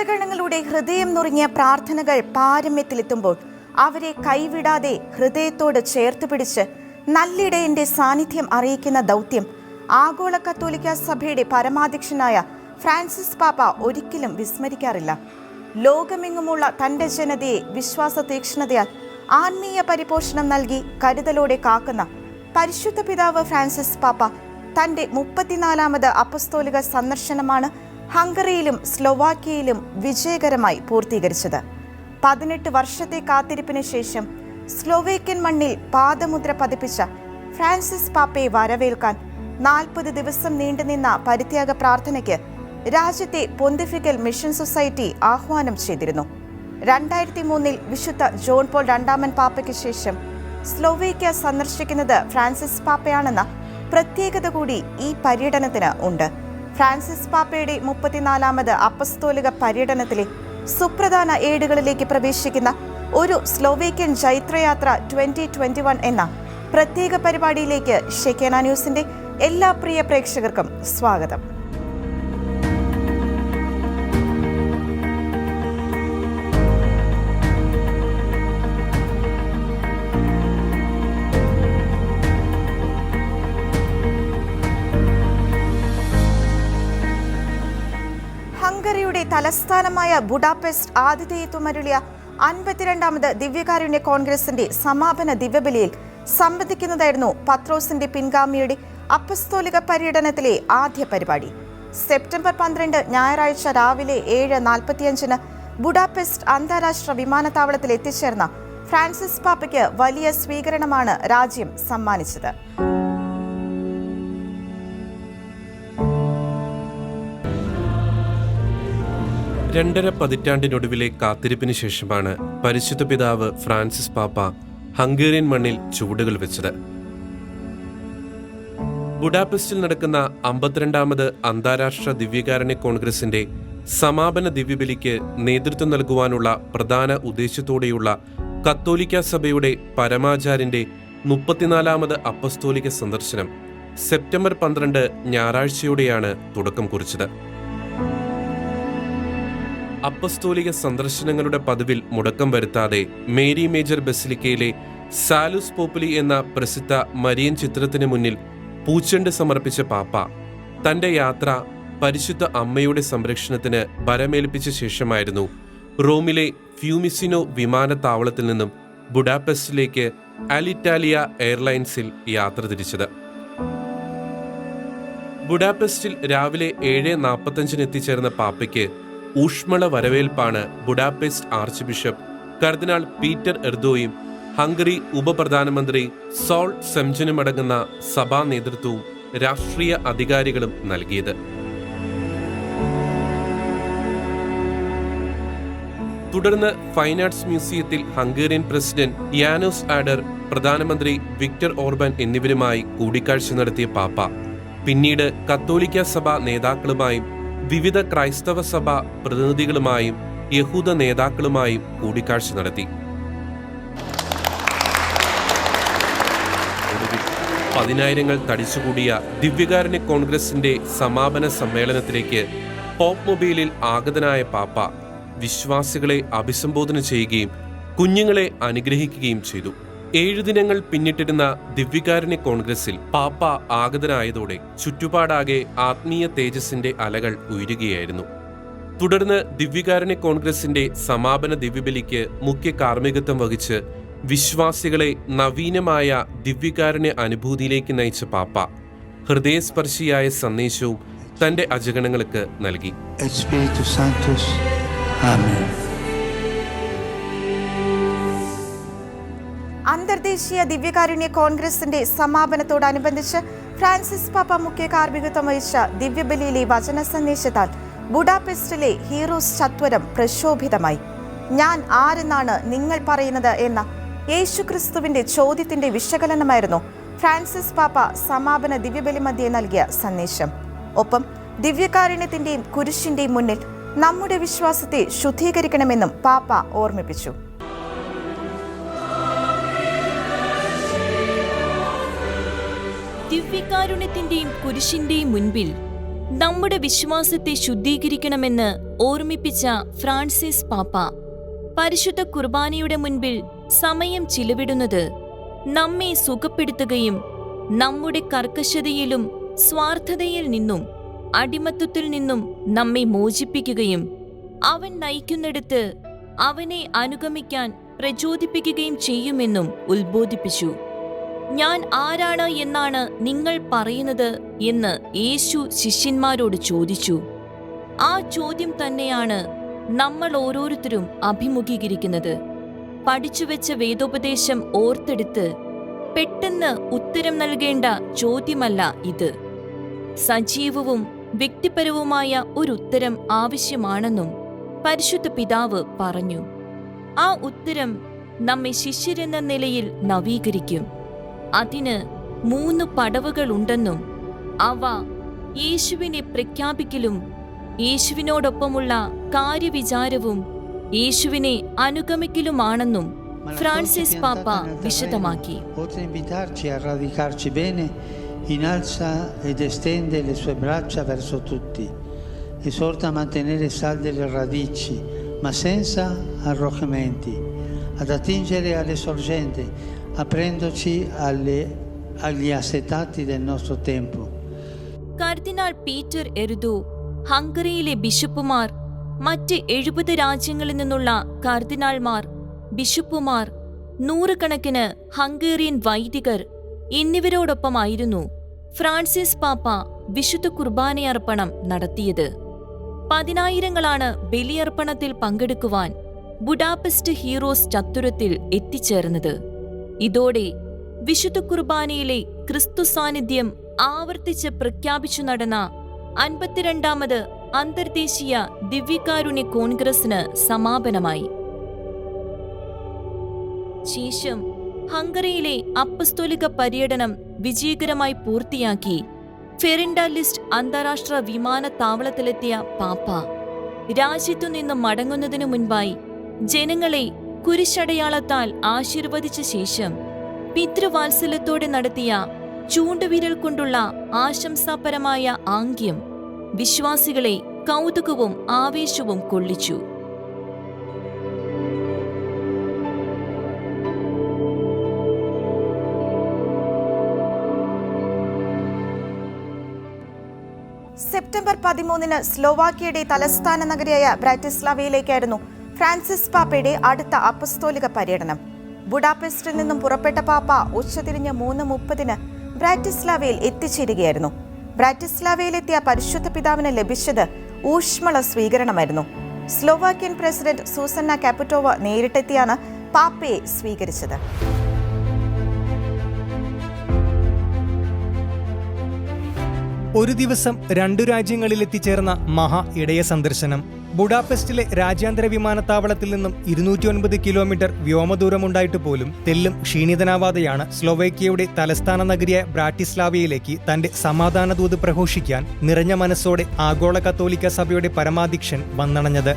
അജഗണങ്ങളുടെ ഹൃദയം നുറുങ്ങിയ പ്രാർത്ഥനകൾ പാരമ്യത്തിലെത്തുമ്പോൾ അവരെ കൈവിടാതെ ഹൃദയത്തോട് ചേർത്ത് പിടിച്ച് നല്ലിടയന്റെ സാന്നിധ്യം അറിയിക്കുന്ന ദൗത്യം ആഗോള കത്തോലിക്ക സഭയുടെ പരമാധ്യക്ഷനായ ഫ്രാൻസിസ് പാപ്പ ഒരിക്കലും വിസ്മരിക്കാറില്ല. ലോകമെങ്ങുമുള്ള തന്റെ ജനതയെ വിശ്വാസ തീക്ഷ്ണതയാൽ ആത്മീയ പരിപോഷണം നൽകി കരുതലോടെ കാക്കുന്ന പരിശുദ്ധ പിതാവ് ഫ്രാൻസിസ് പാപ്പ തന്റെ മുപ്പത്തിനാലാമത് അപ്പസ്തോലിക സന്ദർശനമാണ് ഹംഗറിയിലും സ്ലൊവാക്യയിലും വിജയകരമായി പൂർത്തീകരിച്ചത്. പതിനെട്ട് വർഷത്തെ കാത്തിരിപ്പിന് ശേഷം സ്ലോവേക്യൻ മണ്ണിൽ പാദമുദ്ര പതിപ്പിച്ച ഫ്രാൻസിസ് പാപ്പയെ വരവേൽക്കാൻ നാൽപ്പത് ദിവസം നീണ്ടുനിന്ന പരിത്യാഗ പ്രാർത്ഥനയ്ക്ക് രാജ്യത്തെ പൊന്തിഫിക്കൽ മിഷൻ സൊസൈറ്റി ആഹ്വാനം ചെയ്തിരുന്നു. രണ്ടായിരത്തി മൂന്നിൽ വിശുദ്ധ ജോൺ പോൾ രണ്ടാമൻ പാപ്പയ്ക്ക് ശേഷം സ്ലോവേക്യ സന്ദർശിക്കുന്നത് ഫ്രാൻസിസ് പാപ്പയാണെന്ന പ്രത്യേകത കൂടി ഈ പര്യടനത്തിന് ഉണ്ട്. ഫ്രാൻസിസ് പാപ്പയുടെ മുപ്പത്തിനാലാമത് അപ്പസ്തോലിക പര്യടനത്തിലെ സുപ്രധാന ഏടുകളിലേക്ക് പ്രവേശിക്കുന്ന ഒരു സ്ലോവേക്യൻ ജൈത്രയാത്ര ട്വന്റി ട്വന്റി വൺ എന്ന പ്രത്യേക പരിപാടിയിലേക്ക് ഷെക്കേന ന്യൂസിന്റെ എല്ലാ പ്രിയ പ്രേക്ഷകർക്കും സ്വാഗതം. തലസ്ഥാനമായ ബുഡാപെസ്റ്റ് ആതിഥേയത്വമരുളിയ അൻപത്തിരണ്ടാമത് ദിവ്യകാരുണ്യ കോൺഗ്രസിന്റെ സമാപന ദിവ്യബലിയിൽ സംബന്ധിക്കുന്നതായിരുന്നു പത്രോസിന്റെ പിൻഗാമിയുടെ അപ്പസ്തോലിക പര്യടനത്തിലെ ആദ്യ പരിപാടി. സെപ്റ്റംബർ പന്ത്രണ്ട് ഞായറാഴ്ച രാവിലെ ഏഴ് നാൽപ്പത്തിയഞ്ചിന് ബുഡാപെസ്റ്റ് അന്താരാഷ്ട്ര വിമാനത്താവളത്തിൽ എത്തിച്ചേർന്ന ഫ്രാൻസിസ് പാപ്പയ്ക്ക് വലിയ സ്വീകരണമാണ് രാജ്യം സമ്മാനിച്ചത്. രണ്ടര പതിറ്റാണ്ടിനൊടുവിലെ കാത്തിരിപ്പിന് ശേഷമാണ് പരിശുദ്ധ പിതാവ് ഫ്രാൻസിസ് പാപ്പ ഹംഗേറിയൻ മണ്ണിൽ ചുവടുകൾ വെച്ചത്. ബുഡാപെസ്റ്റിൽ നടക്കുന്ന അമ്പത്തിരണ്ടാമത് അന്താരാഷ്ട്ര ദിവ്യകാരുണ്യ കോൺഗ്രസിന്റെ സമാപന ദിവ്യബലിക്ക് നേതൃത്വം നൽകുവാനുള്ള പ്രധാന ഉദ്ദേശത്തോടെയുള്ള കത്തോലിക്ക സഭയുടെ പരമാചാര്യന്റെ മുപ്പത്തിനാലാമത് അപ്പസ്തോലിക സന്ദർശനം സെപ്റ്റംബർ പന്ത്രണ്ട് ഞായറാഴ്ചയോടെയാണ് തുടക്കം കുറിച്ചത്. അപ്പസ്തോലിക സന്ദർശനങ്ങളുടെ പതിവിൽ മുടക്കം വരുത്താതെ മേരി മേജർ ബസിലിക്കയിലെ സാലുസ് പോപ്പുലി എന്ന പ്രസിദ്ധ മരിയൻ ചിത്രത്തിന് മുന്നിൽ പൂച്ചെണ്ട് സമർപ്പിച്ച പാപ്പ. തന്റെ യാത്ര പരിശുദ്ധ അമ്മയുടെ സംരക്ഷണത്തിന് വരമേൽപ്പിച്ച ശേഷമായിരുന്നു റോമിലെ ഫ്യൂമിസിനോ വിമാനത്താവളത്തിൽ നിന്നും ബുഡാപെസ്റ്റിലേക്ക് അലിറ്റാലിയ എയർലൈൻസിൽ യാത്ര തിരിച്ചത്. ബുഡാപെസ്റ്റിൽ രാവിലെ ഏഴ് നാൽപ്പത്തഞ്ചിന് എത്തിച്ചേർന്ന പാപ്പയ്ക്ക് ഊഷ്മള വരവേൽപ്പാണ് ബുഡാപെസ്റ്റ് ആർച്ച് ബിഷപ്പ് കർദിനാൾ പീറ്റർ എർദോയും ഹംഗറി ഉപപ്രധാനമന്ത്രി സോൾ സെംജനുമടങ്ങുന്ന സഭാ നേതൃത്വവും രാഷ്ട്രീയ അധികാരികളും നൽകിയത്. തുടർന്ന് ഫൈൻ ആർട്സ് മ്യൂസിയത്തിൽ ഹംഗേറിയൻ പ്രസിഡന്റ് യാനോസ് ആഡർ പ്രധാനമന്ത്രി വിക്ടർ ഓർബൻ എന്നിവരുമായി കൂടിക്കാഴ്ച നടത്തിയ പാപ്പ. പിന്നീട് കത്തോലിക്ക സഭാ നേതാക്കളുമായും വിവിധ ക്രൈസ്തവ സഭ പ്രതിനിധികളുമായും യഹൂദ നേതാക്കളുമായും കൂടിക്കാഴ്ച നടത്തി. പതിനായിരങ്ങൾ തടിച്ചുകൂടിയ ദിവ്യകാരുണ്യ കോൺഗ്രസിന്റെ സമാപന സമ്മേളനത്തിലേക്ക് പോപ്പ് മൊബൈലിൽ ആഗതനായ പാപ്പ വിശ്വാസികളെ അഭിസംബോധന ചെയ്യുകയും കുഞ്ഞുങ്ങളെ അനുഗ്രഹിക്കുകയും ചെയ്തു. ഏഴു ദിനങ്ങൾ പിന്നിട്ടിരുന്ന ദിവ്യകാരുണ്യ കോൺഗ്രസിൽ പാപ്പ ആഗതനായതോടെ ചുറ്റുപാടാകെ ആത്മീയ തേജസിന്റെ അലകൾ ഉയരുകയായിരുന്നു. തുടർന്ന് ദിവ്യകാരുണ്യ കോൺഗ്രസിന്റെ സമാപന ദിവ്യബലിക്ക് മുഖ്യ കാർമ്മികത്വം വഹിച്ച് വിശ്വാസികളെ നവീനമായ ദിവ്യകാരുണ്യ അനുഭൂതിയിലേക്ക് നയിച്ച പാപ്പ ഹൃദയസ്പർശിയായ സന്ദേശവും തന്റെ അജഗണങ്ങൾക്ക് നൽകി. Et അന്തർദേശീയ ദിവ്യകാരുണ്യ കോൺഗ്രസിന്റെ സമാപനത്തോടനുബന്ധിച്ച് ഫ്രാൻസിസ് പാപ്പ മുഖ്യ കാർമ്മികത്വം വഹിച്ച ദിവ്യബലിയിലെ വചന സന്ദേശത്താൽ ബുഡാപെസ്റ്റിലെ ഹീറോസ് ചത്വരം പ്രക്ഷോഭിതമായി. ഞാൻ ആരെന്നാണ് നിങ്ങൾ പറയുന്നത് എന്ന യേശുക്രിസ്തുവിന്റെ ചോദ്യത്തിന്റെ വിശകലനമായിരുന്നു ഫ്രാൻസിസ് പാപ്പ സമാപന ദിവ്യബലി മധ്യേ നൽകിയ സന്ദേശം. ഒപ്പം ദിവ്യകാരുണ്യത്തിന്റെയും കുരിശിന്റെയും മുന്നിൽ നമ്മുടെ വിശ്വാസത്തെ ശുദ്ധീകരിക്കണമെന്നും പാപ്പ ഓർമ്മിപ്പിച്ചു. ദിവ്യകാരുണ്യത്തിന്റെയും കുരിശിന്റെയും മുൻപിൽ നമ്മുടെ വിശ്വാസത്തെ ശുദ്ധീകരിക്കണമെന്ന് ഓർമ്മിപ്പിച്ച ഫ്രാൻസിസ് പാപ്പ. പരിശുദ്ധ കുർബാനയുടെ മുൻപിൽ സമയം ചിലവിടുന്നത് നമ്മെ സുഖപ്പെടുത്തുകയും നമ്മുടെ കർക്കശതയിലും സ്വാർത്ഥതയിൽ നിന്നും അടിമത്വത്തിൽ നിന്നും നമ്മെ മോചിപ്പിക്കുകയും അവൻ നയിക്കുന്നിടത്ത് അവനെ അനുഗമിക്കാൻ പ്രചോദിപ്പിക്കുകയും ചെയ്യുമെന്നും ഉത്ബോധിപ്പിച്ചു. ഞാൻ ആരാണ് എന്നാണ് നിങ്ങൾ പറയുന്നത് എന്ന് യേശു ശിഷ്യന്മാരോട് ചോദിച്ചു. ആ ചോദ്യം തന്നെയാണ് നമ്മൾ ഓരോരുത്തരും അഭിമുഖീകരിക്കുന്നത്. പഠിച്ചുവെച്ച വേദോപദേശം ഓർത്തെടുത്ത് പെട്ടെന്ന് ഉത്തരം നൽകേണ്ട ചോദ്യമല്ല ഇത്. സജീവവും വ്യക്തിപരവുമായ ഒരു ഉത്തരം ആവശ്യമാണെന്നും പരിശുദ്ധ പിതാവ് പറഞ്ഞു. ആ ഉത്തരം നമ്മെ ശിഷ്യരെന്ന നിലയിൽ നവീകരിക്കും. അതിന് മൂന്ന് പടവുകളുണ്ടെന്നും അവ യേശുവിനെ പ്രഖ്യാപിക്കലും യേശുവിനോടൊപ്പമുള്ള കാര്യവിചാരവും യേശുവിനെ അനുഗമിക്കലുമാണെന്നും ഫ്രാൻസിസ് പാപ്പ വിശദമാക്കി innalza ed estende le sue braccia verso tutti. Esorta a mantenere salde le radici, ma senza arroccamenti, ad attingere alle sorgenti, aprendoci alle- agli assetati del nostro tempo. കർദിനാൾ പീറ്റർ എരുദു ഹംഗറിയിലെ ബിഷപ്പുമാർ മറ്റ് എഴുപത് രാജ്യങ്ങളിൽ നിന്നുള്ള കർദിനാൾമാർ ബിഷപ്പുമാർ നൂറുകണക്കിന് ഹംഗേറിയൻ വൈദികർ എന്നിവരോടൊപ്പമായിരുന്നു Francis പാപ്പ വിശുദ്ധ കുർബാനയർപ്പണം നടത്തിയത് പതിനായിരങ്ങളാണ് ബലിയർപ്പണത്തിൽ പങ്കെടുക്കുവാൻ ബുഡാപെസ്റ്റ് ഹീറോസ് ചത്തുരത്തിൽ എത്തിച്ചേർന്നത് ഇതോടെ വിശുദ്ധ കുർബാനയിലെ ക്രിസ്തു സാന്നിധ്യം ആവർത്തിച്ച് പ്രഖ്യാപിച്ചു നടന്ന അൻപത്തിരണ്ടാമത് അന്തർദേശീയ ദിവ്യകാരുണ്യ കോൺഗ്രസിന് സമാപനമായി. ശേഷം ഹംഗറിയിലെ അപ്പസ്തോലിക പര്യടനം വിജയകരമായി പൂർത്തിയാക്കി ഫെറിൻഡ ലിസ്റ്റ് അന്താരാഷ്ട്ര വിമാനത്താവളത്തിലെത്തിയ പാപ്പ. രാജ്യത്തു നിന്ന് മടങ്ങുന്നതിനു മുൻപായി ജനങ്ങളെ കുരിശടയാളത്താൽ ആശീർവദിച്ച ശേഷം പിതൃവാത്സല്യത്തോടെ നടത്തിയ ചൂണ്ടുവിരൽ കൊണ്ടുള്ള ആശംസാപരമായ ആംഗ്യം വിശ്വാസികളെ കൗതുകവും ആവേശവും കൊള്ളിച്ചു. സെപ്റ്റംബർ പതിമൂന്നിന് സ്ലോവാക്കിയയുടെ തലസ്ഥാന നഗരിയായ ബ്രാറ്റിസ്ലാവയിലേക്കായിരുന്നു ഫ്രാൻസിസ് പാപ്പയുടെ അടുത്ത അപ്പസ്തോലിക പര്യടനം. ബുഡാപെസ്റ്റിൽ നിന്നും പുറപ്പെട്ട പാപ്പ ഉച്ചതിരിഞ്ഞ് മൂന്ന് മുപ്പതിന് ബ്രാറ്റിസ്ലാവയിൽ എത്തിച്ചേരുകയായിരുന്നു. ബ്രാറ്റിസ്ലാവയിലെത്തിയ പരിശുദ്ധ പിതാവിന് ലഭിച്ചത് ഊഷ്മള സ്വീകരണമായിരുന്നു. സ്ലോവാക്യൻ പ്രസിഡന്റ് സൂസന്ന കാപ്പറ്റോവ നേരിട്ടെത്തിയാണ് പാപ്പയെ സ്വീകരിച്ചത്. ഒരു ദിവസം രണ്ടു രാജ്യങ്ങളിൽ എത്തിച്ചേർന്ന മഹാ ഇടയ സന്ദർശനം. ബുഡാപെസ്റ്റിലെ രാജ്യാന്തര വിമാനത്താവളത്തിൽ നിന്നും ഇരുന്നൂറ്റി ഒൻപത് കിലോമീറ്റർ വ്യോമദൂരമുണ്ടായിട്ട് പോലും തെല്ലും ക്ഷീണിതനാവാതെയാണ് സ്ലൊവേക്കിയയുടെ തലസ്ഥാന നഗരിയായ ബ്രാറ്റിസ്ലാവയിലേക്ക് തന്റെ സമാധാന സമാധാനദൂത് പ്രഘോഷിക്കാൻ നിറഞ്ഞ മനസ്സോടെ ആഗോള കത്തോലിക്ക സഭയുടെ പരമാധ്യക്ഷൻ വന്നണഞ്ഞത്.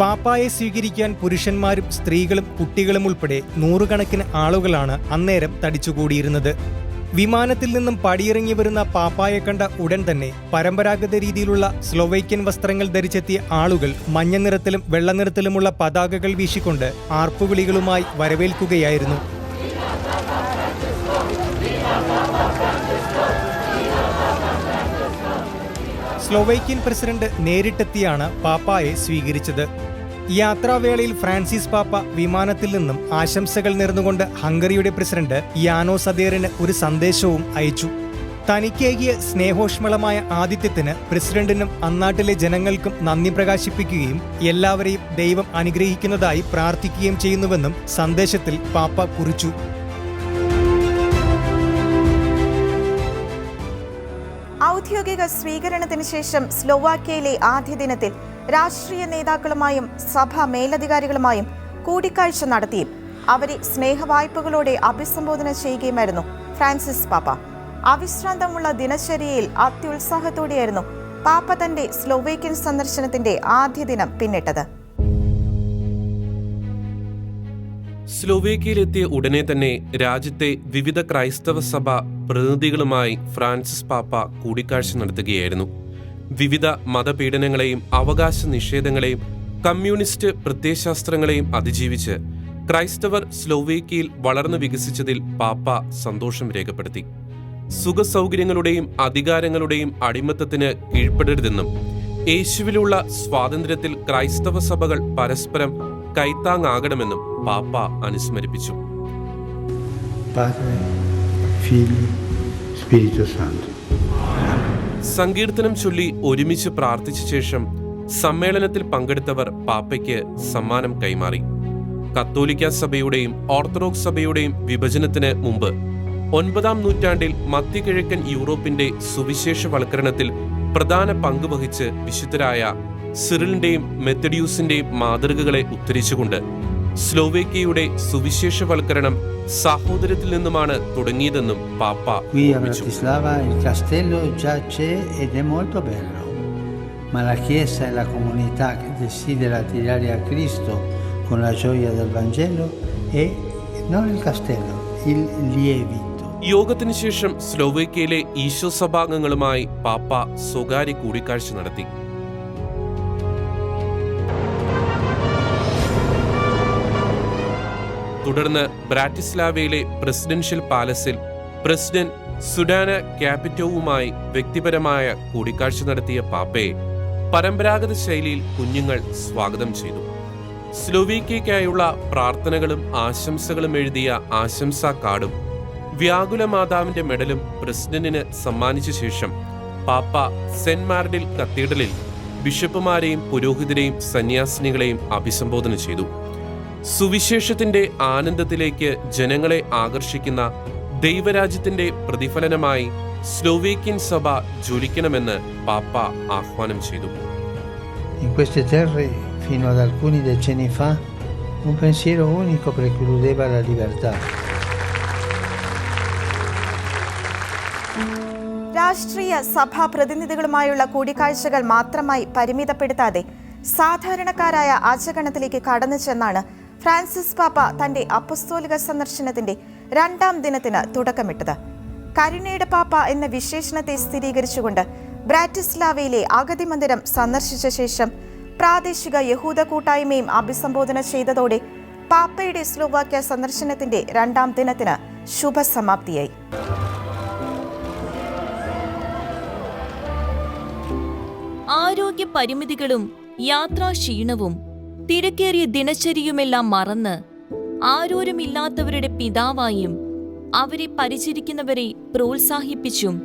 പാപ്പായെ സ്വീകരിക്കാൻ പുരുഷന്മാരും സ്ത്രീകളും കുട്ടികളും ഉൾപ്പെടെ നൂറുകണക്കിന് ആളുകളാണ് അന്നേരം തടിച്ചുകൂടിയിരുന്നത്. വിമാനത്തിൽ നിന്നും പടിയിറങ്ങി വരുന്ന പാപ്പായെ കണ്ട ഉടൻ തന്നെ പരമ്പരാഗത രീതിയിലുള്ള സ്ലോവൈക്യൻ വസ്ത്രങ്ങൾ ധരിച്ചെത്തിയ ആളുകൾ മഞ്ഞ നിറത്തിലും വെള്ളനിറത്തിലുമുള്ള പതാകകൾ വീശിക്കൊണ്ട് ആർപ്പുവിളികളുമായി വരവേൽക്കുകയായിരുന്നു. സ്ലോവൈക്യൻ പ്രസിഡന്റ് നേരിട്ടെത്തിയാണ് പാപ്പായെ സ്വീകരിച്ചത്. യാത്രാവേളയിൽ ഫ്രാൻസിസ് പാപ്പ വിമാനത്തിൽ നിന്നും ആശംസകൾ നേർന്നുകൊണ്ട് ഹംഗറിയുടെ പ്രസിഡന്റ് യാനോ സദേറിന് ഒരു സന്ദേശവും അയച്ചു. തനിക്കേകിയ സ്നേഹോഷ്മളമായ ആതിഥ്യത്തിന് പ്രസിഡന്റിനും അന്നാട്ടിലെ ജനങ്ങൾക്കും നന്ദി പ്രകാശിപ്പിക്കുകയും എല്ലാവരെയും ദൈവം അനുഗ്രഹിക്കുന്നതായി പ്രാർത്ഥിക്കുകയും ചെയ്യുന്നുവെന്നും സന്ദേശത്തിൽ പാപ്പ കുറിച്ചു. ഔദ്യോഗിക സ്വീകരണത്തിന് ശേഷം സ്ലോവാക്യയിലെ ആദ്യ ദിനത്തിൽ രാഷ്ട്രീയ നേതാക്കളുമായും സഭാ മേലധികാരികളുമായും കൂടിക്കാഴ്ച നടത്തിയും അവരെ സ്നേഹവായ്പകളോടെ അഭിസംബോധന ചെയ്യുകയുമായിരുന്നു ഫ്രാൻസിസ് പാപ്പ. അവിശ്രാന്തമുള്ള ദിനചര്യയിൽ അത്യുത്സാഹത്തോടെയായിരുന്നു പാപ്പ തന്റെ സ്ലോവേക്യൻ സന്ദർശനത്തിന്റെ ആദ്യ ദിനം പിന്നിട്ടത്. സ്ലോവേക്കിയയിലെത്തിയ ഉടനെ തന്നെ രാജ്യത്തെ വിവിധ ക്രൈസ്തവ സഭ പ്രതിനിധികളുമായി ഫ്രാൻസിസ് പാപ്പ കൂടിക്കാഴ്ച നടത്തുകയായിരുന്നു. വിവിധ മതപീഡനങ്ങളെയും അവകാശ നിഷേധങ്ങളെയും കമ്മ്യൂണിസ്റ്റ് പ്രത്യയശാസ്ത്രങ്ങളെയും അതിജീവിച്ച് ക്രൈസ്തവർ സ്ലോവേക്കിയയിൽ വളർന്നു വികസിച്ചതിൽ പാപ്പ സന്തോഷം രേഖപ്പെടുത്തി സുഖസൗകര്യങ്ങളുടെയും അധികാരങ്ങളുടെയും അടിമത്തത്തിന് കീഴ്പ്പെടരുതെന്നും യേശുവിലുള്ള സ്വാതന്ത്ര്യത്തിൽ ക്രൈസ്തവ സഭകൾ പരസ്പരം കൈത്താങ്ങാകണമെന്നും പാപ്പ അനുസ്മരിപ്പിച്ചു Padre, Spirito Santo. സങ്കീർത്തനം ചൊല്ലി ഒരുമിച്ച് പ്രാർത്ഥിച്ച ശേഷം സമ്മേളനത്തിൽ പങ്കെടുത്തവർ പാപ്പയ്ക്ക് സമ്മാനം കൈമാറി. കത്തോലിക്ക സഭയുടെയും ഓർത്തഡോക്സ് സഭയുടെയും വിഭജനത്തിന് മുമ്പ് ഒൻപതാം നൂറ്റാണ്ടിൽ മധ്യകിഴക്കൻ യൂറോപ്പിന്റെ സുവിശേഷ സുവിശേഷവൽക്കരണത്തിൽ പ്രധാന പങ്ക് വഹിച്ച് വിശുദ്ധരായ സിറിലിന്റെയും മെത്തഡ്യൂസിന്റെയും മാതൃകകളെ ഉദ്ധരിച്ചുകൊണ്ട് സ്ലോവേക്കിയയുടെ സുവിശേഷവൽക്കരണം സഹോദരത്തിൽ നിന്നുമാണ് തുടങ്ങിയതെന്നും പാപ്പ ma la Chiesa e la comunità che desidera attirare a Cristo con la gioia del Vangelo è non il castello, il lievito. യോഗത്തിന് ശേഷം സ്ലോവേക്കിയയിലെ ഈശോ സഭാംഗങ്ങളുമായി പാപ്പ സ്വകാര്യ കൂടിക്കാഴ്ച നടത്തി തുടർന്ന് ബ്രാറ്റിസ്ലാവയിലെ പ്രസിഡൻഷ്യൽ പാലസിൽ പ്രസിഡന്റ് സുഡാന ക്യാപിറ്റോവുമായി വ്യക്തിപരമായ കൂടിക്കാഴ്ച നടത്തിയ പാപ്പയെ പരമ്പരാഗത ശൈലിയിൽ കുഞ്ഞുങ്ങൾ സ്വാഗതം ചെയ്തു. സ്ലോവീക്കയ്ക്കായുള്ള പ്രാർത്ഥനകളും ആശംസകളും എഴുതിയ ആശംസാ കാർഡും വ്യാകുല മാതാവിന്റെ മെഡലും പ്രസിഡന്റിന് സമ്മാനിച്ച ശേഷം പാപ്പ സെന്റ് മാർഡിൽ കത്തീഡ്രലിൽ ബിഷപ്പുമാരെയും പുരോഹിതരെയും സന്യാസിനികളെയും അഭിസംബോധന ചെയ്തു. സുവിശേഷത്തിന്റെ ആനന്ദത്തിലേക്ക് ജനങ്ങളെ ആകർഷിക്കുന്ന ദൈവരാജ്യത്തിന്റെ പ്രതിഫലനമായി സ്ലോവേക്കിയൻ സഭ ജ്വലിക്കണമെന്ന് പാപ്പ ആഹ്വാനം ചെയ്തു In queste terre, fino ad alcuni decenni fa, un pensiero unico precludeva la libertà. രാഷ്ട്രീയ സഭാ പ്രതിനിധികളുമായുള്ള കൂടിക്കാഴ്ചകൾ മാത്രമായി പരിമിതപ്പെടുത്താതെ സാധാരണക്കാരായ ആചരണത്തിലേക്ക് കടന്നു ചെന്നാണ് ഫ്രാൻസിസ് പാപ്പ തന്റെ അപ്പസ്തോലിക സന്ദർശനത്തിന്റെ രണ്ടാം ദിനത്തിന് തുടക്കമിട്ടത്. കരുണയുടെ പാപ്പ എന്ന വിശേഷണത്തെ സ്ഥിരീകരിച്ചുകൊണ്ട് ബ്രാറ്റിസ്ലാവയിലെ അഗതി മന്ദിരം സന്ദർശിച്ച ശേഷം പ്രാദേശിക യഹൂദ കൂട്ടായ്മയും അഭിസംബോധന ചെയ്തതോടെ പാപ്പയുടെ സ്ലോവാക്യ സന്ദർശനത്തിന്റെ രണ്ടാം ദിനത്തിന് ശുഭസമാപ്തിയായി. ആരോഗ്യ പരിമിതികളും യാത്രാക്ഷീണവും തിരക്കേറിയ ദിനചര്യയുമെല്ലാം മറന്ന് ആരോരുമില്ലാത്തവരുടെ പിതാവായും അവരെ പരിചരിക്കുന്നവരെ പ്രോത്സാഹിപ്പിച്ചും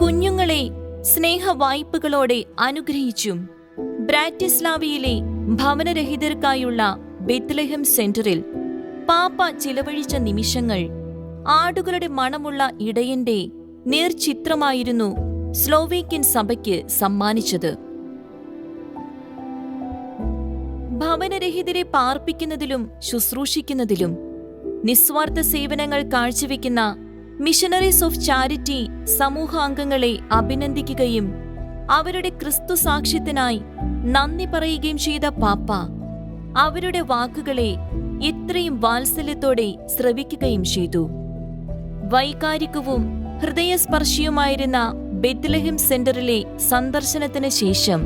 കുഞ്ഞുങ്ങളെ സ്നേഹവായ്പകളോടെ അനുഗ്രഹിച്ചും ബ്രാറ്റിസ്ലാവിയിലെ ഭവനരഹിതർക്കായുള്ള ബെത്ലഹം സെന്ററിൽ പാപ്പ ചിലവഴിച്ച നിമിഷങ്ങൾ ആടുകളുടെ മണമുള്ള ഇടയന്റെ നേർചിത്രമായിരുന്നു സ്ലോവേക്യൻ സഭയ്ക്ക് സമ്മാനിച്ചത്. ഭവനരഹിതരെ പാർപ്പിക്കുന്നതിലും ശുശ്രൂഷിക്കുന്നതിലും നിസ്വാർത്ഥ സേവനങ്ങൾ കാഴ്ചവെക്കുന്ന മിഷണറീസ് ഓഫ് ചാരിറ്റി സമൂഹാംഗങ്ങളെ അഭിനന്ദിക്കുകയും അവരുടെ ക്രിസ്തു സാക്ഷ്യത്തിനായി നന്ദി പറയുകയും ചെയ്ത പാപ്പ അവരുടെ വാക്കുകളെ ഇത്രയും വാത്സല്യത്തോടെ ശ്രവിക്കുകയും ചെയ്തു. വൈകാരികവും ഹൃദയസ്പർശിയുമായിരുന്ന ബെത്ലഹിം സെന്ററിലെ സന്ദർശനത്തിന് ശേഷം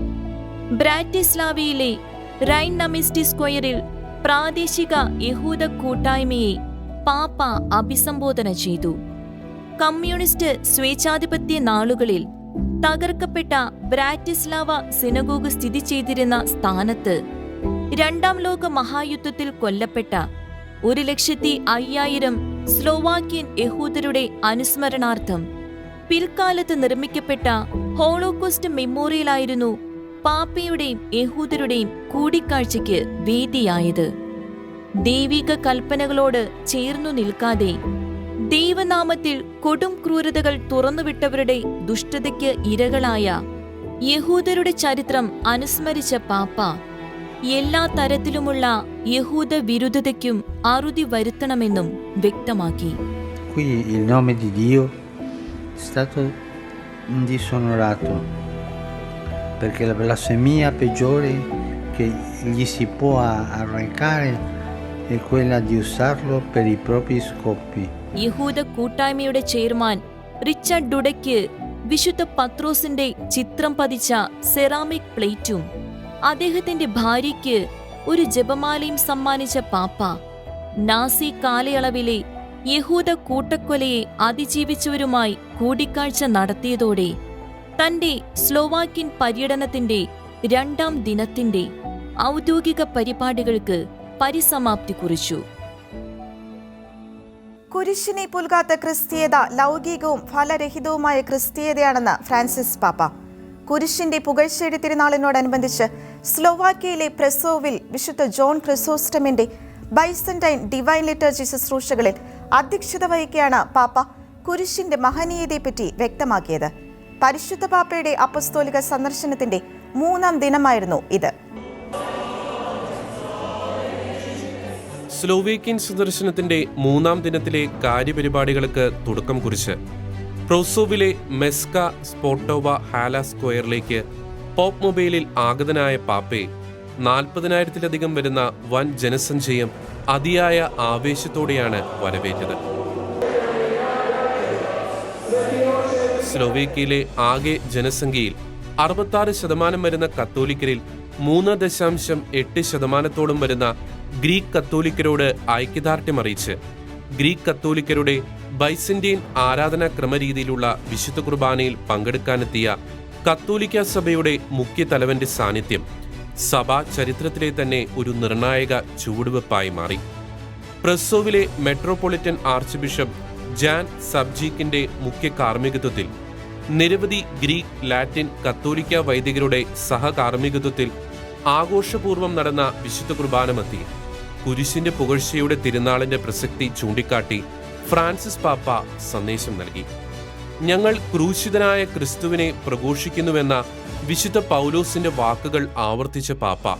ബ്രാറ്റിസ്ലാവയിലെ റൈൻ നമിസ്റ്റി സ്ക്വയറിൽ പ്രാദേശിക യഹൂദ കൂട്ടായ്മയെ പാപ്പ അഭിസംബോധന ചെയ്തു. കമ്മ്യൂണിസ്റ്റ് സ്വേച്ഛാധിപത്യ നാളുകളിൽ തകർക്കപ്പെട്ട ബ്രാറ്റിസ്ലാവ സിനഗോഗ് സ്ഥിതി ചെയ്തിരുന്ന സ്ഥാനത്ത് രണ്ടാം ലോക മഹായുദ്ധത്തിൽ കൊല്ലപ്പെട്ട ഒരു ലക്ഷത്തി അയ്യായിരം സ്ലോവാക്യൻ യഹൂദരുടെ അനുസ്മരണാർത്ഥം പിൽക്കാലത്ത് നിർമ്മിക്കപ്പെട്ട ഹോളോകോസ്റ്റ് മെമ്മോറിയലായിരുന്നു പാപ്പയുടെയും യഹൂദരുടെയും കൂടിക്കാഴ്ചയ്ക്ക് വേദിയായത്. ദൈവിക കൽപ്പനകളോട് ചേർന്നു നിൽക്കാതെ ദൈവനാമത്തിൽ കൊടും ക്രൂരതകൾ തുറന്നുവിട്ടവരുടെ ദുഷ്ടതയ്ക്ക് ഇരകളായ യഹൂദരുടെ ചരിത്രം അനുസ്മരിച്ച പാപ്പ എല്ലാ തരത്തിലുമുള്ള യഹൂദ വിരുദ്ധതയ്ക്കും അറുതി വരുത്തണമെന്നും വ്യക്തമാക്കി. Il nome di Dio è stato disonorato perché la blasfemia peggiore che gli si può arrecare è quella di usarlo per i propri scopi. യഹൂദ കൂട്ടായ്മയുടെ ചെയർമാൻ റിച്ചർഡ് ഡുഡയ്ക്ക് വിശുദ്ധ പത്രോസിന്റെ ചിത്രം പതിച്ച സെറാമിക് പ്ലേറ്റും അദ്ദേഹത്തിന്റെ ഭാര്യയ്ക്ക് ഒരു ജപമാലയും സമ്മാനിച്ച പാപ്പ നാസി കാലയളവിലെ യഹൂദ കൂട്ടക്കൊലയെ അതിജീവിച്ചവരുമായി കൂടിക്കാഴ്ച നടത്തിയതോടെ തന്റെ സ്ലോവാക്യൻ പര്യടനത്തിന്റെ രണ്ടാം ദിനത്തിന്റെ ഔദ്യോഗിക പരിപാടികൾക്ക് പരിസമാപ്തി കുറിച്ചു. കുരിശിനെ പുൽകാത്ത ക്രിസ്തീയത ലൗകികവും ഫലരഹിതവുമായ ക്രിസ്തീയതയാണെന്ന് ഫ്രാൻസിസ് പാപ്പ. കുരിശിന്റെ പുകഴ്ചയുടെ തിരുനാളിനോടനുബന്ധിച്ച് സ്ലോവാക്യയിലെ പ്രസോവിൽ വിശുദ്ധ ജോൺ ക്രിസോസ്റ്റമിന്റെ ബൈസന്റൈൻ ഡിവൈൻ ലിറ്റർജി ശുശ്രൂഷകളിൽ അധ്യക്ഷത വഹിക്കുകയാണ് പാപ്പ കുരിശിന്റെ മഹനീയതയെപ്പറ്റി വ്യക്തമാക്കിയത്. പരിശുദ്ധ പാപ്പയുടെ അപ്പസ്തോലിക സന്ദർശനത്തിന്റെ മൂന്നാം ദിനമായിരുന്നു ഇത്. സ്ലോവേക്കിയൻ സന്ദർശനത്തിന്റെ മൂന്നാം ദിനത്തിലെ കാര്യപരിപാടികൾക്ക് തുടക്കം കുറിച്ച് പ്രോസോവിലെ മെസ്ക സ്പോട്ടോവ ഹാല സ്ക്വയറിലേക്ക് പോപ്പ് മൊബൈലിൽ ആഗതനായ പാപ്പെ നാൽപ്പതിനായിരത്തിലധികം വരുന്ന വൻ ജനസഞ്ചയം അതിയായ ആവേശത്തോടെയാണ് വരവേറ്റത്. സ്ലോവേക്കിയയിലെ ആകെ ജനസംഖ്യയിൽ അറുപത്താറ് ശതമാനം വരുന്ന കത്തോലിക്കരിൽ മൂന്ന് ദശാംശം എട്ട് ശതമാനത്തോളം വരുന്ന ഗ്രീക്ക് കത്തോലിക്കരോട് ഐക്യദാർഢ്യം അറിയിച്ച് ഗ്രീക്ക് കത്തോലിക്കരുടെ ബൈസന്റൈൻ ആരാധനാ ക്രമരീതിയിലുള്ള വിശുദ്ധ കുർബാനയിൽ പങ്കെടുക്കാനെത്തിയ കത്തോലിക്ക സഭയുടെ മുഖ്യ തലവന്റെ സാന്നിധ്യം സഭാ ചരിത്രത്തിലെ തന്നെ ഒരു നിർണായക ചുവടുവെപ്പായി മാറി. പ്രസോവിലെ മെട്രോപൊളിറ്റൻ ആർച്ച് ബിഷപ്പ് ജാൻ സബ്ജീക്കിന്റെ മുഖ്യ കാർമ്മികത്വത്തിൽ നിരവധി ഗ്രീക്ക് ലാറ്റിൻ കത്തോലിക്ക വൈദികരുടെ സഹകാർമ്മികത്വത്തിൽ ആഘോഷപൂർവം നടന്ന വിശുദ്ധ കുർബാനമത്തി. കുരിശിന്റെ പുകഴ്ചയുടെ തിരുനാളിന്റെ പ്രസക്തി ചൂണ്ടിക്കാട്ടി ഫ്രാൻസിസ് പാപ്പ സന്ദേശം നൽകി. ഞങ്ങൾ ക്രൂശിതനായ ക്രിസ്തുവിനെ പ്രഘോഷിക്കുന്നുവെന്ന വിശുദ്ധ പൗലോസിന്റെ വാക്കുകൾ ആവർത്തിച്ച പാപ്പ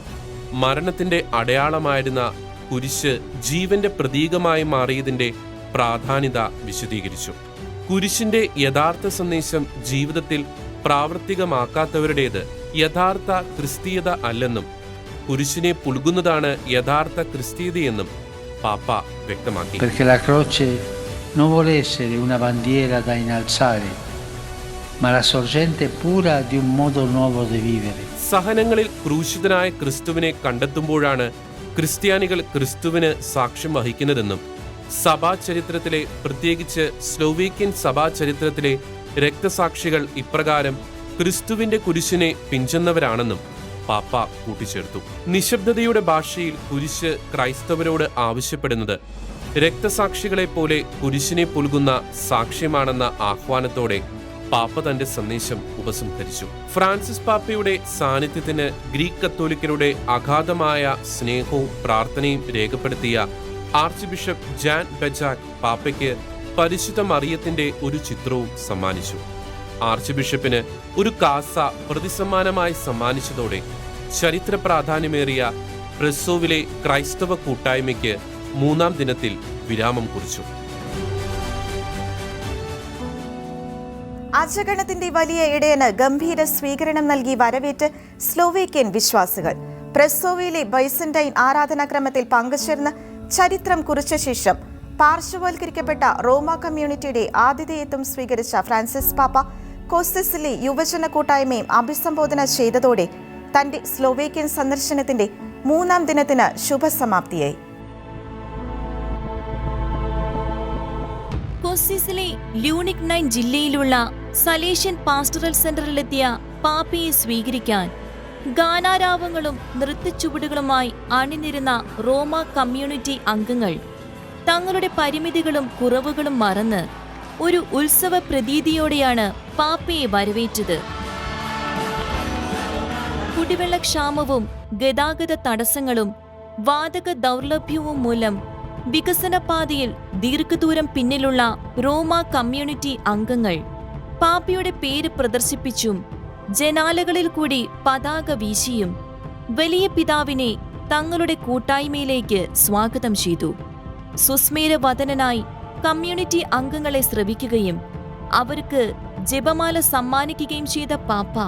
മരണത്തിന്റെ അടയാളമായിരുന്ന കുരിശ് ജീവന്റെ പ്രതീകമായി മാറിയതിന്റെ പ്രാധാന്യത വിശദീകരിച്ചു. കുരിശിന്റെ യഥാർത്ഥ സന്ദേശം ജീവിതത്തിൽ പ്രാവർത്തികമാക്കാത്തവരുടേത് യഥാർത്ഥ ക്രിസ്തീയത അല്ലെന്നും കുരിശിനെ പുൽകുന്നതാണ് യഥാർത്ഥ ക്രിസ്തീയതയെന്നും പാപ്പ വ്യക്തമാക്കി perché la croce non vuole essere una bandiera da innalzare, ma la sorgente pura di un modo nuovo di vivere. സഹനങ്ങളിൽ ക്രൂശിതനായ ക്രിസ്തുവിനെ കണ്ടെത്തുമ്പോഴാണ് ക്രിസ്ത്യാനികൾ ക്രിസ്തുവിന് സാക്ഷ്യം വഹിക്കുന്നതെന്നും സഭാ ചരിത്രത്തിലെ പ്രത്യേകിച്ച് സഭാ ചരിത്രത്തിലെ രക്തസാക്ഷികൾ ഇപ്രകാരം ക്രിസ്തുവിന്റെ കുരിശിനെ പിഞ്ചുന്നവരാണെന്നും പാപ്പ കൂട്ടിച്ചേർത്തു. നിശബ്ദതയുടെ ഭാഷയിൽ കുരിശ് ക്രൈസ്തവരോട് ആവശ്യപ്പെടുന്നത് രക്തസാക്ഷികളെ പോലെ കുരിശിനെ പുൽകുന്ന സാക്ഷ്യമാണെന്ന ആഹ്വാനത്തോടെ പാപ്പ തന്റെ സന്ദേശം ഉപസംഹരിച്ചു. ഫ്രാൻസിസ് പാപ്പയുടെ സാന്നിധ്യത്തിന് ഗ്രീക്ക് കത്തോലിക്കരുടെ അഗാധമായ സ്നേഹവും പ്രാർത്ഥനയും രേഖപ്പെടുത്തിയ ആർച്ച് ബിഷപ്പ് ജാൻ ബെജാക് പാപ്പയ്ക്ക് പരിശുദ്ധ മറിയത്തിന്റെ ഒരു ചിത്രവും സമ്മാനിച്ചു. ആർച്ച് ബിഷപ്പിന് ഒരു കാസ പ്രതിസമ്മാനമായി സമ്മാനിച്ചതോടെ ചരിത്ര പ്രാധാന്യമേറിയ ബ്രസോവിലെ ക്രൈസ്തവ കൂട്ടായ്മയ്ക്ക് മൂന്നാം ദിനത്തിൽ വിരാമം കുറിച്ചു. അജഗണത്തിന്റെ വലിയ ഇടയന് ഗംഭീര സ്വീകരണം നൽകി വരവേറ്റ് സ്ലോവേക്യൻ വിശ്വാസികൾ. പ്രസോവയിലെ ബൈസന്റൈൻ ആരാധനാക്രമത്തിൽ പങ്കുചേർന്ന് ചരിത്രം കുറിച്ച ശേഷം പാർശ്വവൽക്കരിക്കപ്പെട്ട റോമ കമ്മ്യൂണിറ്റിയുടെ ആതിഥേയത്വം സ്വീകരിച്ച ഫ്രാൻസിസ് പാപ്പ കോസ്റ്റസിലെ യുവജന കൂട്ടായ്മയും അഭിസംബോധന ചെയ്തതോടെ തന്റെ സ്ലോവേക്യൻ സന്ദർശനത്തിന്റെ മൂന്നാം ദിനത്തിന് ശുഭസമാപ്തിയായി. കോസിസിലെ ലൂണിക് നൈൻ ജില്ലയിലുള്ള സലേഷ്യൻ പാസ്റ്ററൽ സെന്ററിലെത്തിയ പാപ്പയെ സ്വീകരിക്കാൻ ഗാനാരാവങ്ങളും നൃത്തച്ചുവടുകളുമായി അണിനിരുന്ന റോമ കമ്മ്യൂണിറ്റി അംഗങ്ങൾ തങ്ങളുടെ പരിമിതികളും കുറവുകളും മറന്ന് ഒരു ഉത്സവ പ്രതീതിയോടെയാണ് പാപ്പയെ വരവേറ്റത്. കുടിവെള്ളക്ഷാമവും ഗതാഗത തടസ്സങ്ങളും വാതക ദൗർലഭ്യവും മൂലം വികസനപാതയിൽ ദീർഘദൂരം പിന്നിലുള്ള റോമ കമ്മ്യൂണിറ്റി അംഗങ്ങൾ പാപ്പയുടെ പേര് പ്രദർശിപ്പിച്ചും ജനാലകളിൽ കൂടി പതാക വീശിയും വലിയ പിതാവിനെ തങ്ങളുടെ കൂട്ടായ്മയിലേക്ക് സ്വാഗതം ചെയ്തു. സുസ്മേരവദനായി കമ്മ്യൂണിറ്റി അംഗങ്ങളെ ശ്രവിക്കുകയും അവർക്ക് ജപമാല സമ്മാനിക്കുകയും ചെയ്ത പാപ്പ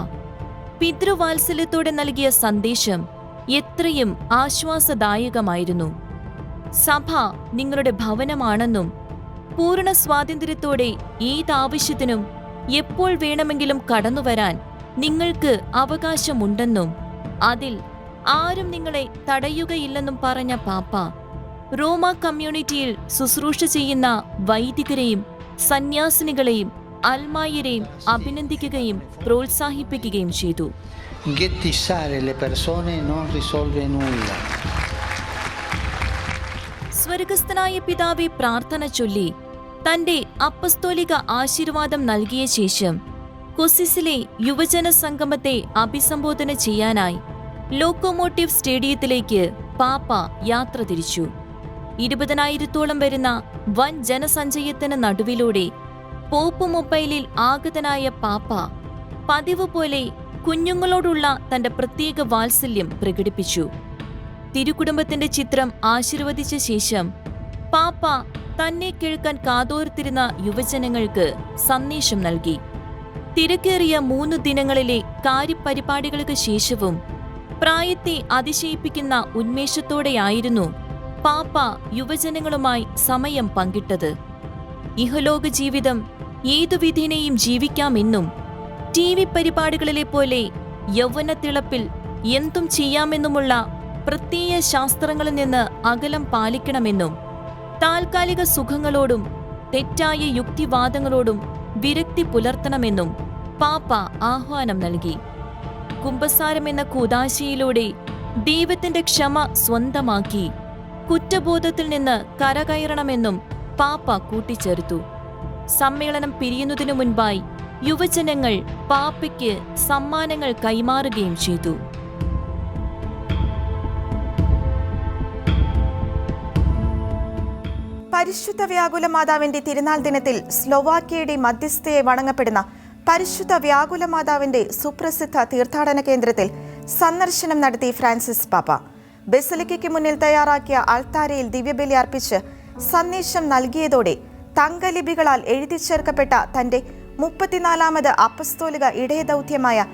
പിതൃവാത്സല്യത്തോടെ നൽകിയ സന്ദേശം എത്രയും ആശ്വാസദായകമായിരുന്നു. സഭ നിങ്ങളുടെ ഭവനമാണെന്നും പൂർണ സ്വാതന്ത്ര്യത്തോടെ ഏതാവശ്യത്തിനും എപ്പോൾ വേണമെങ്കിലും കടന്നുവരാൻ നിങ്ങൾക്ക് അവകാശമുണ്ടെന്നും അതിൽ ആരും നിങ്ങളെ തടയുകയില്ലെന്നും പറഞ്ഞ പാപ്പ റോമ കമ്മ്യൂണിറ്റിയിൽ ശുശ്രൂഷ ചെയ്യുന്ന വൈദികരെയും സന്യാസിനികളെയും അൽമായരെയും അഭിനന്ദിക്കുകയും പ്രോത്സാഹിപ്പിക്കുകയും ചെയ്തു Ghettissare le persone non risolve nulla. സ്വർഗസ്ഥനായ പിതാവെ പ്രാർത്ഥന ചൊല്ലി തന്റെ അപ്പസ്തോലിക ആശീർവാദം നൽകിയ ശേഷം കൊസിസിലെ യുവജന സംഗമത്തെ അഭിസംബോധന ചെയ്യാനായി ലോക്കോമോട്ടീവ് സ്റ്റേഡിയത്തിലേക്ക് പാപ്പ യാത്ര തിരിച്ചു. ഇരുപതിനായിരത്തോളം വരുന്ന വൻ ജനസഞ്ചയത്തിന് നടുവിലൂടെ പോപ്പ് മൊബൈലിൽ ആഗതനായ പാപ്പ പതിവ് പോലെ കുഞ്ഞുങ്ങളോടുള്ള തന്റെ പ്രത്യേക വാത്സല്യം പ്രകടിപ്പിച്ചു. തിരുകുടുംബത്തിന്റെ ചിത്രം ആശീർവദിച്ച ശേഷം പാപ്പ തന്നെ കേൾക്കാൻ കാതോർത്തിരുന്ന യുവജനങ്ങൾക്ക് സന്ദേശം നൽകി. തിരക്കേറിയ മൂന്ന് ദിനങ്ങളിലെ കാര്യപരിപാടികൾക്ക് ശേഷവും പ്രായത്തെ അതിശയിപ്പിക്കുന്ന ഉന്മേഷത്തോടെയായിരുന്നു പാപ്പ യുവജനങ്ങളുമായി സമയം പങ്കിട്ടത്. ഇഹലോക ജീവിതം ഏതു വിധേനയും ജീവിക്കാമെന്നും ടി വി പരിപാടികളിലെ പോലെ യൗവനത്തിളപ്പിൽ എന്തും ചെയ്യാമെന്നുമുള്ള പ്രത്യയ ശാസ്ത്രങ്ങളിൽ നിന്ന് അകലം പാലിക്കണമെന്നും താൽക്കാലിക സുഖങ്ങളോടും തെറ്റായ യുക്തിവാദങ്ങളോടും വിരക്തി പുലർത്തണമെന്നും പാപ്പ ആഹ്വാനം നൽകി. കുംഭസാരം എന്ന കൂതാശയിലൂടെ ദൈവത്തിന്റെ ക്ഷമ സ്വന്തമാക്കി കുറ്റബോധത്തിൽ നിന്ന് കരകയറണമെന്നും പാപ്പ കൂട്ടിച്ചേർത്തു. സമ്മേളനം പിരിയുന്നതിനു മുൻപായി യുവജനങ്ങൾ പാപ്പയ്ക്ക് സമ്മാനങ്ങൾ കൈമാറുകയും ചെയ്തു. പരിശുദ്ധ വ്യാകുല മാതാവിന്റെ തിരുനാൾ ദിനത്തിൽ സ്ലോവാക്യയുടെ മധ്യസ്ഥയെ വണങ്ങപ്പെടുന്ന പരിശുദ്ധ വ്യാകുല മാതാവിന്റെ സുപ്രസിദ്ധ തീർത്ഥാടന കേന്ദ്രത്തിൽ സന്ദർശനം നടത്തി ഫ്രാൻസിസ് പാപ്പ. ബെസലിക്കയ്ക്ക് മുന്നിൽ തയ്യാറാക്കിയ അൾത്താരയിൽ ദിവ്യബലി അർപ്പിച്ച് സന്ദേശം നൽകിയതോടെ തങ്കലിപികളാൽ എഴുതി ചേർക്കപ്പെട്ട തന്റെ മുപ്പത്തിനാലാമത് അപ്പസ്തോലിക ഇടയദൗത്യമായ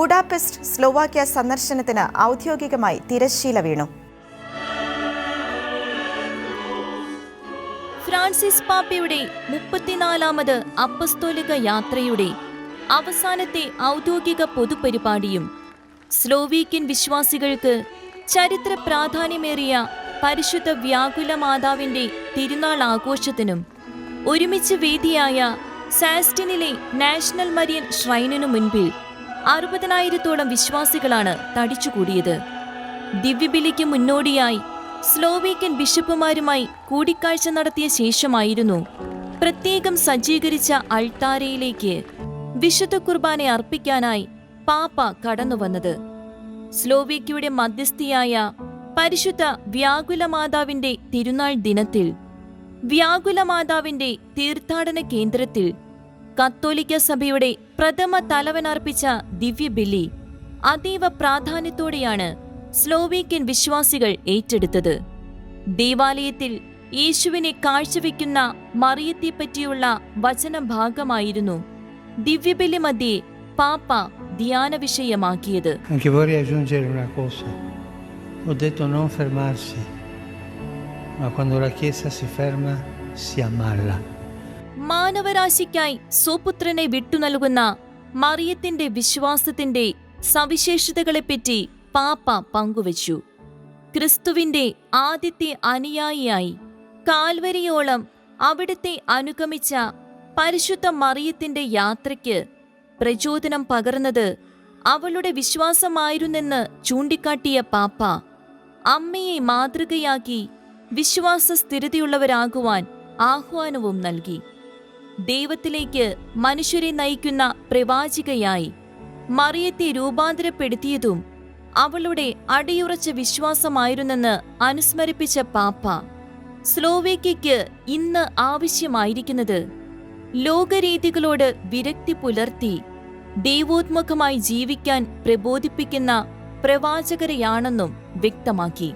ബുഡാപെസ്റ്റ് സ്ലോവാക്യ സന്ദർശനത്തിന് ഔദ്യോഗികമായി തിരശ്ശീല വീണു. ഫ്രാൻസിസ് പാപ്പയുടെ മുപ്പത്തിനാലാമത് അപ്പസ്തോലിക യാത്രയുടെ അവസാനത്തെ ഔദ്യോഗിക പൊതുപരിപാടിയും സ്ലോവീക്യൻ വിശ്വാസികൾക്ക് ചരിത്ര പ്രാധാന്യമേറിയ പരിശുദ്ധ വ്യാകുല മാതാവിന്റെ തിരുനാൾ ആഘോഷത്തിനും ഒരുമിച്ച് വേദിയായ സാസ്റ്റിനിലെ നാഷണൽ മരിയൻ ഷ്രൈനിനു മുൻപിൽ അറുപതിനായിരത്തോളം വിശ്വാസികളാണ് തടിച്ചുകൂടിയത്. ദിവ്യബിലിക്ക് മുന്നോടിയായി സ്ലോവീക്കൻ ബിഷപ്പുമാരുമായി കൂടിക്കാഴ്ച നടത്തിയ ശേഷമായിരുന്നു പ്രത്യേകം സജ്ജീകരിച്ച അൾത്താരയിലേക്ക് വിശുദ്ധ കുർബാന അർപ്പിക്കാനായി പാപ്പ കടന്നുവന്നത്. സ്ലോവേക്യയുടെ മധ്യസ്ഥിയായ പരിശുദ്ധ വ്യാകുല മാതാവിന്റെ തിരുനാൾ ദിനത്തിൽ വ്യാകുല മാതാവിന്റെ തീർത്ഥാടന കേന്ദ്രത്തിൽ കത്തോലിക്ക സഭയുടെ പ്രഥമ തലവനർപ്പിച്ച ദിവ്യബലി അതീവ പ്രാധാന്യത്തോടെയാണ് സ്ലോവേക്യൻ വിശ്വാസികൾ ഏറ്റെടുത്തത്. ദേവാലയത്തിൽ യേശുവിനെ കാഴ്ചവെക്കുന്ന മറിയത്തെപ്പറ്റിയുള്ള വചനഭാഗമായിരുന്നു ദിവ്യബലി മധ്യേ പാപ്പ ധ്യാന വിഷയമാക്കിയത്. മാനവരാശിക്കായി സ്വപുത്രനെ വിട്ടുനൽകുന്ന മറിയത്തിന്റെ വിശ്വാസത്തിന്റെ സവിശേഷതകളെപ്പറ്റി പാപ്പ പങ്കുവച്ചു. ക്രിസ്തുവിന്റെ ആദ്യത്തെ അനുയായിയായി കാൽവരിയോളം അവിടുത്തെ അനുഗമിച്ച പരിശുദ്ധ മറിയത്തിന്റെ യാത്രയ്ക്ക് പ്രചോദനം പകർന്നത് അവളുടെ വിശ്വാസമായിരുന്നെന്ന് ചൂണ്ടിക്കാട്ടിയ പാപ്പ അമ്മയെ മാതൃകയാക്കി വിശ്വാസ സ്ഥിരതയുള്ളവരാകുവാൻ ആഹ്വാനവും നൽകി. ദൈവത്തിലേക്ക് മനുഷ്യരെ നയിക്കുന്ന പ്രവാചികയായി മറിയത്തെ രൂപാന്തരപ്പെടുത്തിയതും അവളുടെ അടിയുറച്ച വിശ്വാസമായിരുന്നെന്ന് അനുസ്മരിപ്പിച്ച പാപ്പ സ്ലോവേക്കയ്ക്ക് ഇന്ന് ആവശ്യമായിരിക്കുന്നത് ലോകരീതികളോട് വിരക്തി പുലർത്തി ദൈവോത്മുഖമായി ജീവിക്കാൻ പ്രബോധിപ്പിക്കുന്ന പ്രവാചകരെയാണെന്നും വ്യക്തമാക്കി.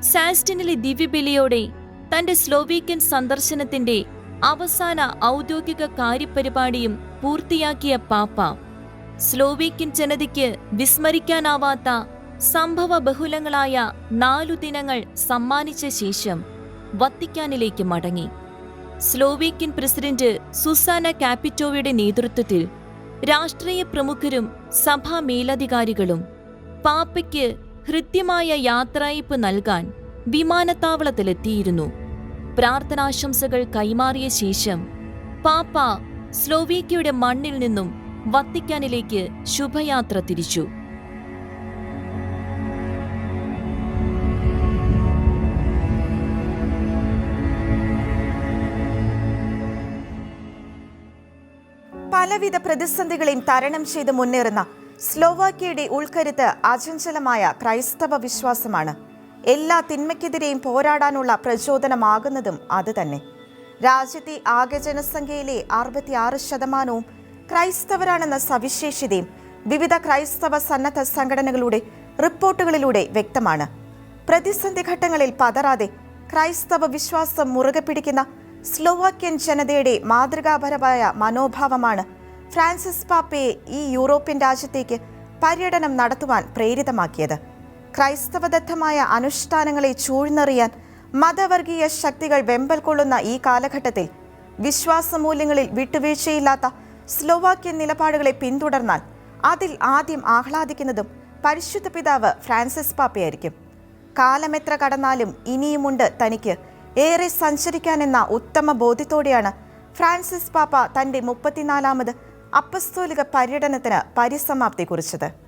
സാസ്റ്റിനിലെ ദിവ്യബലിയോടെ തന്റെ സ്ലോവീക്കൻ സന്ദർശനത്തിന്റെ അവസാന ഔദ്യോഗിക കാര്യപരിപാടിയും പൂർത്തിയാക്കിയ പാപ്പ സ്ലോവീക്യൻ ജനതയ്ക്ക് വിസ്മരിക്കാനാവാത്ത സംഭവ ബഹുലങ്ങളായ നാലു ദിനങ്ങൾ സമ്മാനിച്ച ശേഷം വത്തിക്കാനിലേക്ക് മടങ്ങി. സ്ലോവേക്യൻ പ്രസിഡന്റ് സുസാന കാപ്പിറ്റോവയുടെ നേതൃത്വത്തിൽ രാഷ്ട്രീയ പ്രമുഖരും സഭാ മേലധികാരികളും പാപ്പയ്ക്ക് ഹൃദ്യമായ യാത്രയപ്പ് നൽകാൻ വിമാനത്താവളത്തിലെത്തിയിരുന്നു. പ്രാർത്ഥനാശംസകൾ കൈമാറിയ ശേഷം പാപ്പ സ്ലോവീക്കയുടെ മണ്ണിൽ നിന്നും വത്തിക്കാനിലേക്ക് ശുഭയാത്ര തിരിച്ചു. പലവിധ പ്രതിസന്ധികളെയും തരണം ചെയ്ത് മുന്നേറുന്ന സ്ലോവാക്യയുടെ ഉൾക്കരുത്ത് അചഞ്ചലമായ ക്രൈസ്തവ വിശ്വാസമാണ്. എല്ലാ തിന്മയ്ക്കെതിരെയും പോരാടാനുള്ള പ്രചോദനമാകുന്നതും അത് തന്നെ രാജ്യത്തെ ആകെ ജനസംഖ്യയിലെ അറുപത്തിയാറ് ശതമാനവും ക്രൈസ്തവരാണെന്ന സവിശേഷതയും വിവിധ ക്രൈസ്തവ സന്നദ്ധ സംഘടനകളുടെ റിപ്പോർട്ടുകളിലൂടെ വ്യക്തമാണ്. പ്രതിസന്ധി ഘട്ടങ്ങളിൽ പതറാതെ ക്രൈസ്തവ വിശ്വാസം മുറുകെ പിടിക്കുന്ന സ്ലോവാക്യൻ ജനതയുടെ മാതൃകാപരമായ മനോഭാവമാണ് ഫ്രാൻസിസ് പാപ്പയെ ഈ യൂറോപ്യൻ രാജ്യത്തേക്ക് പര്യടനം നടത്തുവാൻ പ്രേരിതമാക്കിയത്. ക്രൈസ്തവദത്തമായ അനുഷ്ഠാനങ്ങളെ ചൂഴ്ന്നെറിയാൻ മതവർഗീയ ശക്തികൾ വെമ്പൽ കൊള്ളുന്ന ഈ കാലഘട്ടത്തിൽ വിശ്വാസമൂല്യങ്ങളിൽ വിട്ടുവീഴ്ചയില്ലാത്ത സ്ലോവാക്യൻ നിലപാടുകളെ പിന്തുടർന്നാൽ അതിൽ ആദ്യം ആഹ്ലാദിക്കുന്നതും പരിശുദ്ധ പിതാവ് ഫ്രാൻസിസ് പാപ്പയായിരിക്കും. കാലമെത്ര കടന്നാലും ഇനിയുമുണ്ട് തനിക്ക് ഏറെ സഞ്ചരിക്കാനെന്ന ഉത്തമ ബോധ്യത്തോടെയാണ് ഫ്രാൻസിസ് പാപ്പ തന്റെ മുപ്പത്തിനാലാമത് അപ്പസ്തോലിക പര്യടനത്തിന് പരിസമാപ്തി കുറിച്ചത്.